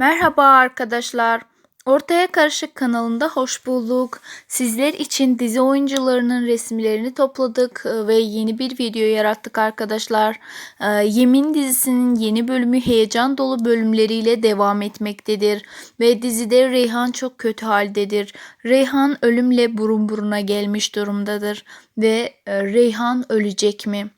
Merhaba arkadaşlar. Ortaya Karışık kanalında hoş bulduk. Sizler için dizi oyuncularının resimlerini topladık e, ve yeni bir video yarattık arkadaşlar. E, Yemin dizisinin yeni bölümü heyecan dolu bölümleriyle devam etmektedir. Ve dizide Reyhan çok kötü haldedir. Reyhan ölümle burun buruna gelmiş durumdadır. Ve e, Reyhan ölecek mi?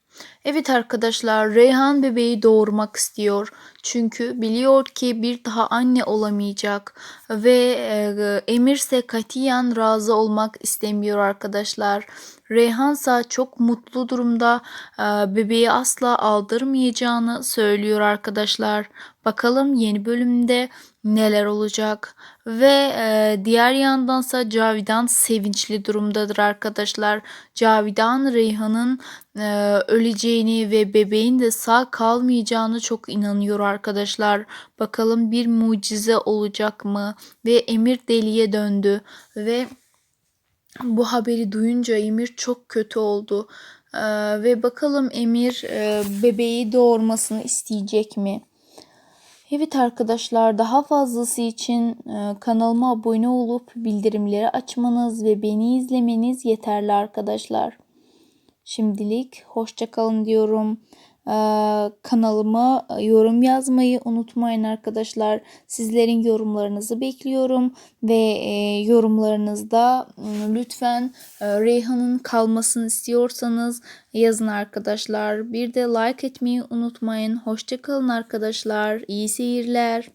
Evet arkadaşlar Reyhan bebeği doğurmak istiyor. Çünkü biliyor ki bir daha anne olamayacak ve e, Emir ise katiyen razı olmak istemiyor arkadaşlar. Reyhan ise çok mutlu durumda e, bebeği asla aldırmayacağını söylüyor arkadaşlar. Bakalım yeni bölümde neler olacak ve e, diğer yandansa Cavidan sevinçli durumdadır arkadaşlar. Cavidan Reyhan'ın e, öleceğini ve bebeğin de sağ kalmayacağını çok inanıyor arkadaşlar. Bakalım bir mucize olacak mı? Ve Emir deliye döndü ve bu haberi duyunca Emir çok kötü oldu. Ee, ve bakalım Emir e, bebeği doğurmasını isteyecek mi? Evet arkadaşlar daha fazlası için e, kanalıma abone olup bildirimleri açmanız ve beni izlemeniz yeterli arkadaşlar. Şimdilik hoşçakalın diyorum. Ee, kanalıma yorum yazmayı unutmayın arkadaşlar. Sizlerin yorumlarınızı bekliyorum ve e, yorumlarınızda ıı, lütfen e, Reyhan'ın kalmasını istiyorsanız yazın arkadaşlar. Bir de like etmeyi unutmayın. Hoşçakalın arkadaşlar. İyi seyirler.